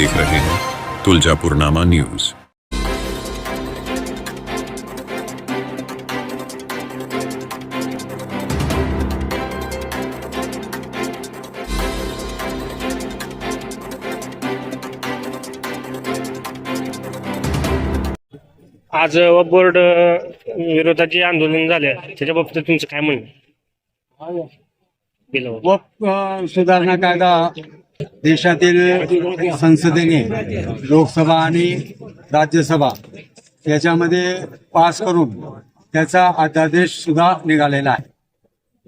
देख रहे हैं तुलजापुरनामा न्यूज। आज बोर्ड विरोधात जे आंदोलन झाले त्याच्या बाबतीत तुमचं काय म्हणणं सुधारणा कायदा देशातील संसदेने लोकसभा आणि राज्यसभा याच्यामध्ये पास करून त्याचा अध्यादेश सुद्धा निघालेला आहे.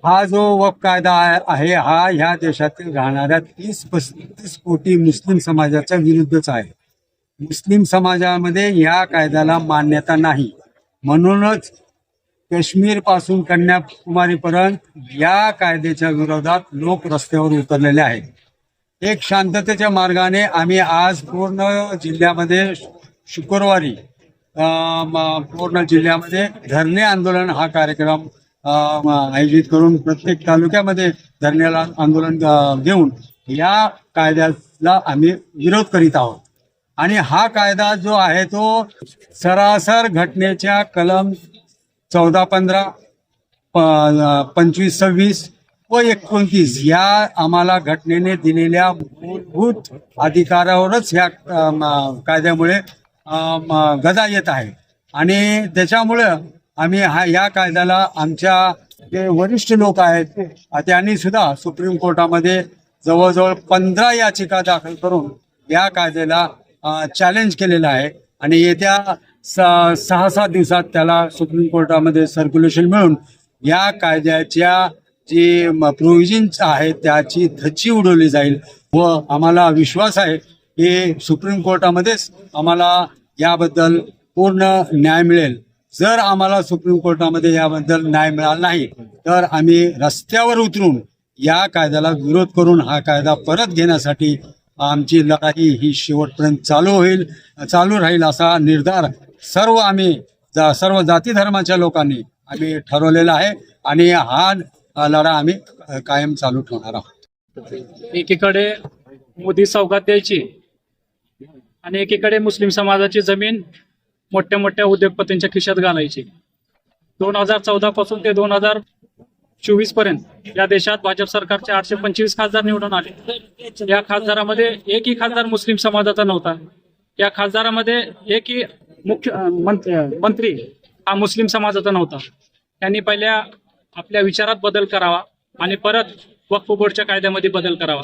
हा जो वक कायदा आहे- आहे हा ह्या देशातील राहणाऱ्या तीस पस्तीस कोटी मुस्लिम समाजाच्या विरुद्धच आहे. मुस्लिम समाजामध्ये या कायद्याला मान्यता नाही. म्हणूनच काश्मीरपासून कन्याकुमारीपर्यंत या कायद्याच्या विरोधात लोक रस्त्यावर उतरलेले आहेत. एक शांततेच्या मार्गाने आम्ही आज पूर्ण जिल्ह्यामध्ये शुक्रवारी पूर्ण जिल्ह्यामध्ये धरणे आंदोलन हा कार्यक्रम आयोजित करून प्रत्येक तालुक्यामध्ये धरण्याला आंदोलन घेऊन या कायद्याला आम्ही विरोध करीत आहोत. आणि हा कायदा जो आहे तो सरासर घटनेच्या कलम चौदा पंधरा प- पंचवीस सव्वीस व एकोणतीस. या आम्हाला घटनेने दिलेल्या मूलभूत अधिकारावरच ह्या कायद्यामुळे म, गदा येत आहे. आणि त्याच्यामुळं आम्ही हा या कायद्याला आमच्या जे वरिष्ठ लोक आहेत त्यांनी सुद्धा सुप्रीम कोर्टामध्ये जवळजवळ पंधरा याचिका दाखल करून या कायद्याला चॅलेंज केलेलं आहे. आणि येत्या स- सहा सात दिवसात त्याला सुप्रीम कोर्टामध्ये सर्क्युलेशन मिळून या कायद्याच्या जी प्रोव्हिजन्स आहेत त्याची धच्ची उडवली जाईल व आम्हाला विश्वास आहे की सुप्रीम कोर्टामध्येच आम्हाला याबद्दल पूर्ण न्याय मिळेल. जर आम्हाला सुप्रीम कोर्टामध्ये याबद्दल न्याय मिळाला नाही तर आम्ही रस्त्यावर उतरून या कायद्याला विरोध करून हा कायदा परत घेण्यासाठी आमची लढाई ही शेवटपर्यंत चालू होईल चालू राहील असा निर्धार सर्व आम्ही जा- सर्व जाती धर्माच्या लोकांनी आम्ही ठरवलेला आहे. आणि हा लढा आम्ही कायम चालू ठेवणार आहोत. एकीकडे मोदी सौगात द्यायची आणि एकीकडे मुस्लिम समाजाची जमीन मोठ्या मोठ्या उद्योगपतींच्या खिशात घालायची. दोन हजार चौदा पासून ते दोन हजार चोवीसपर्यंत या देशात भाजप सरकारचे आठशे पंचवीस खासदार निवडून आले. या खासदारामध्ये एकही खासदार मुस्लिम समाजाचा नव्हता. या खासदारामध्ये एकही मुख्य मंत्री हा मुस्लिम समाजाचा नव्हता. त्यांनी पहिल्या आपल्या विचारात बदल करावा आणि परत वक्फ बोर्डच्या कायद्यामध्ये बदल करावा.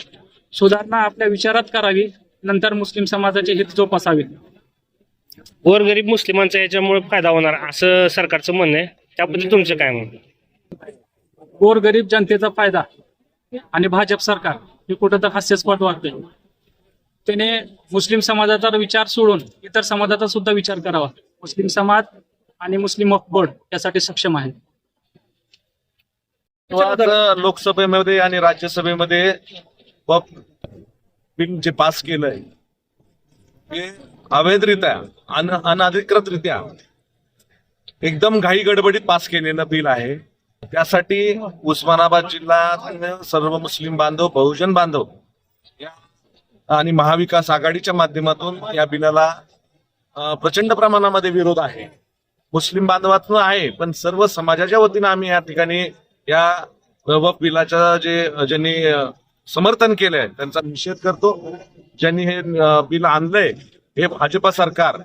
सुधारणा आपल्या विचारात करावी नंतर मुस्लिम समाजाचे हित जोपासावे. गोरगरीब मुस्लिमांचा याच्यामुळे फायदा होणार असं सरकारचं म्हणणं आहे. त्याबद्दल तुमचं काय म्हणणं? गोरगरीब जनतेचा फायदा आणि भाजप सरकार हे कुठं तर हास्यास्पद वाटतंय. त्याने मुस्लिम समाजाचा विचार सोडून इतर समाजाचा सुद्धा विचार करावा. मुस्लिम समाज आणि मुस्लिम वक्फ बोर्ड यासाठी सक्षम आहे लोकसभेमध्ये आणि राज्यसभेमध्ये बिल जे पास केलंय हे अवैधरित्या अन अनधिकृतरित्या एकदम घाई गडबडीत पास केलेलं बिल आहे. त्यासाठी उस्मानाबाद जिल्ह्यात सर्व मुस्लिम बांधव बहुजन बांधव या आणि महाविकास आघाडीच्या माध्यमातून या बिलाला प्रचंड प्रमाणामध्ये विरोध आहे. मुस्लिम बांधवातून आहे पण सर्व समाजाच्या वतीनं आम्ही या ठिकाणी या वफ बिलाच्या जे ज्यांनी समर्थन केलंय त्यांचा निषेध करतो. ज्यांनी हे बिल आणलंय हे भाजपा सरकार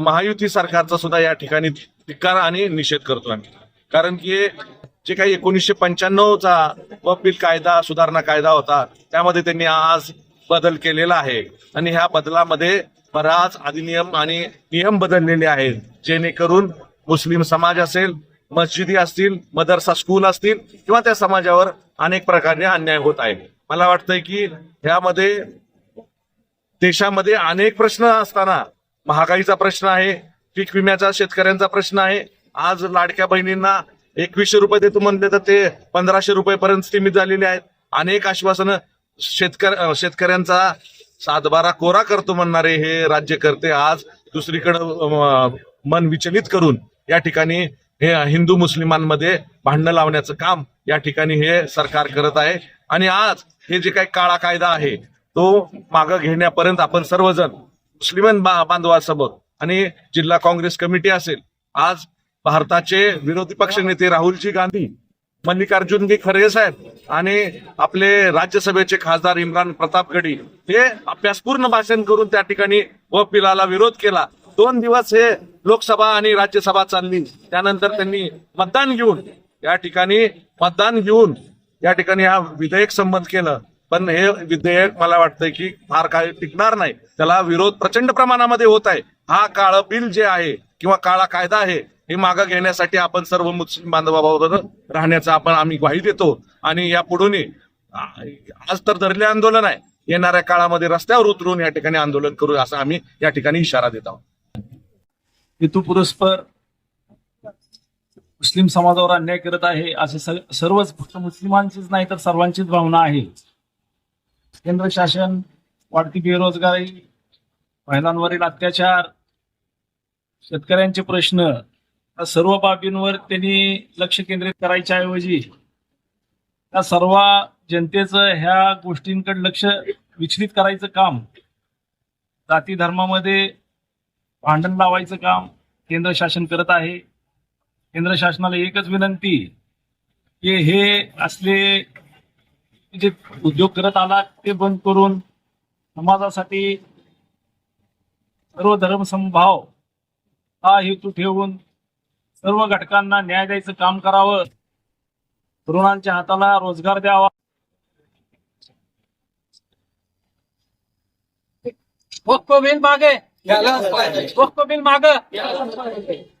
महायुती सरकारचा सुद्धा या ठिकाणी धिक्कार आणि निषेध करतो आम्ही. कारण की जे काही एकोणीसशे पंच्याण्णवचा वफ बिल कायदा सुधारणा कायदा होता त्यामध्ये त्यांनी आज बदल केलेला आहे. आणि ह्या बदलामध्ये बराच अधिनियम आणि नियम बदललेले आहेत. जेणेकरून मुस्लिम समाज असेल मस्जिदी असतील मदरसा स्कूल असतील किंवा त्या समाजावर अनेक प्रकारे अन्याय होत आहे मला वाटतंय की ह्यामध्ये देशामध्ये अनेक प्रश्न असताना महागाईचा प्रश्न आहे पीक विम्याचा शेतकऱ्यांचा प्रश्न आहे. आज लाडक्या बहिणींना एकवीसशे रुपये देतो म्हणले तर ते पंधराशे रुपयेपर्यंत सीमित झालेले आहेत. अनेक आश्वासनं शेतकरी शेतकऱ्यांचा सातबारा कोरा करतो म्हणणारे हे राज्यकर्ते आज दुसरीकडे मन विचलित करून या ठिकाणी हे हिंदू मुस्लिमांमध्ये भांडणं लावण्याचं काम या ठिकाणी हे सरकार करत आहे. आणि आज हे जे काही काळा कायदा आहे तो मागं घेण्यापर्यंत आपण सर्वजण मुस्लिम बा- बांधवासोबत आणि जिल्हा काँग्रेस कमिटी असेल आज भारताचे विरोधी पक्ष नेते राहुलजी गांधी मल्लिकार्जुन खरगे साहेब आणि आपले राज्यसभेचे खासदार इम्रान प्रताप गडी हे अभ्यासपूर्ण भाषण करून त्या ठिकाणी व पिलाला विरोध केला. दोन दिवस हे लोकसभा आणि राज्यसभा चालली. त्यानंतर त्यांनी मतदान घेऊन या ठिकाणी मतदान घेऊन या ठिकाणी हा विधेयक संमत केलं. पण हे विधेयक मला वाटतंय की फार काळ टिकणार नाही. त्याला विरोध प्रचंड प्रमाणामध्ये होत आहे. हा काळ बिल जे आहे किंवा काळा कायदा आहे हे मागं घेण्यासाठी आपण सर्व मुस्लिम बांधवाबरोबर राहण्याचा आपण आम्ही ग्वाही देतो. आणि या पुढूनही आज तर धरले आंदोलन आहे. येणाऱ्या काळामध्ये रस्त्यावर उतरून या ठिकाणी आंदोलन करू असं आम्ही या ठिकाणी इशारा देत आहोत. हेतू पुरस्पर मुस्लिम समाजावर अन्याय करत आहे असे सर्वच फक्त मुस्लिमांचीच नाही तर सर्वांचीच भावना आहे. केंद्र शासन वाढती बेरोजगारी महिलांवरील अत्याचार शेतकऱ्यांचे प्रश्न या सर्व बाबींवर त्यांनी लक्ष केंद्रित करायच्या ऐवजी त्या सर्व जनतेचं ह्या गोष्टींकडे लक्ष विचलित करायचं काम जाती धर्मामध्ये भांडण लावायचं काम केंद्र शासन करत आहे. केंद्र शासनाला एकच विनंती की हे असले जे उद्योग करत आला ते बंद करून समाजासाठी सर्व धर्म समभाव हा हेतू ठेवून सर्व घटकांना न्याय द्यायचं काम करावं. तरुणांच्या हाताला रोजगार द्यावा. हो, बागे बिल मागे. बिल मागे